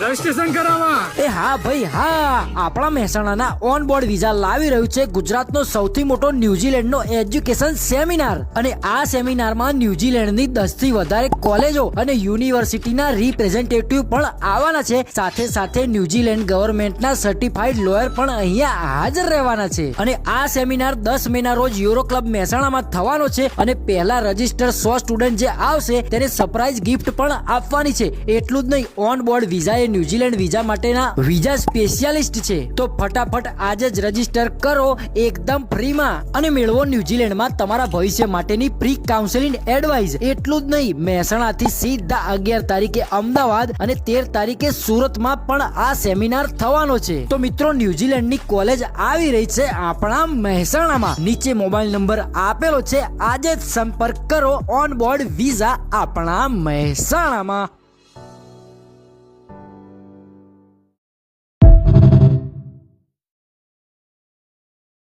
Registration કરાવવા એ હા ભાઈ, હા. આપણા મહેસાણાના ઓન બોર્ડ વિઝા લાવી રહ્યું છે ગુજરાતનો સૌથી મોટો ન્યુઝીલેન્ડનો એજ્યુકેશન સેમિનાર. અને આ સેમિનારમાં ન્યુઝીલેન્ડની દસથી વધારે કોલેજો અને યુનિવર્સિટીના રિપ્રેઝેન્ટેટિવ પણ આવવાના છે. સાથે સાથે ન્યુઝીલેન્ડ ગવર્મેન્ટના સર્ટિફાઈડ લોયર પણ અહીંયા હાજર રહેવાના છે. અને આ સેમિનાર દસ મેના રોજ યુરો ક્લબ મહેસાણામાં થવાનો છે અને પહેલા રજિસ્ટર સો સ્ટુડન્ટ જે આવશે તેને સરપ્રાઈઝ ગિફ્ટ પણ આપવાની છે. એટલું જ નહીં ઓન બોર્ડ વિઝા એ ન્યુઝીલેન્ડ વિઝા માટેના વિઝા સ્પેશિયાલિસ્ટ છે. તો ફટાફટ આજે જ રજિસ્ટર કરો, એકદમ ફ્રીમાં. અને મેળવો ન્યુઝીલેન્ડમાં તમારા ભવિષ્ય માટેની પ્રી કાઉન્સેલિંગ એડવાઇસ. એટલું જ નહીં, મહેસાણાથી સીધા અગિયાર તારીખે અમદાવાદ અને તેર તારીખે સુરતમાં પણ આ સેમિનાર થવાનો છે. તો મિત્રો, ન્યુઝીલેન્ડની કોલેજ આવી રહી છે આપણા મહેસાણામાં. નીચે મોબાઈલ નંબર આપેલો છે. આજે જ સંપર્ક કરો ઓન બોર્ડ વિઝા આપણા મહેસાણામાં.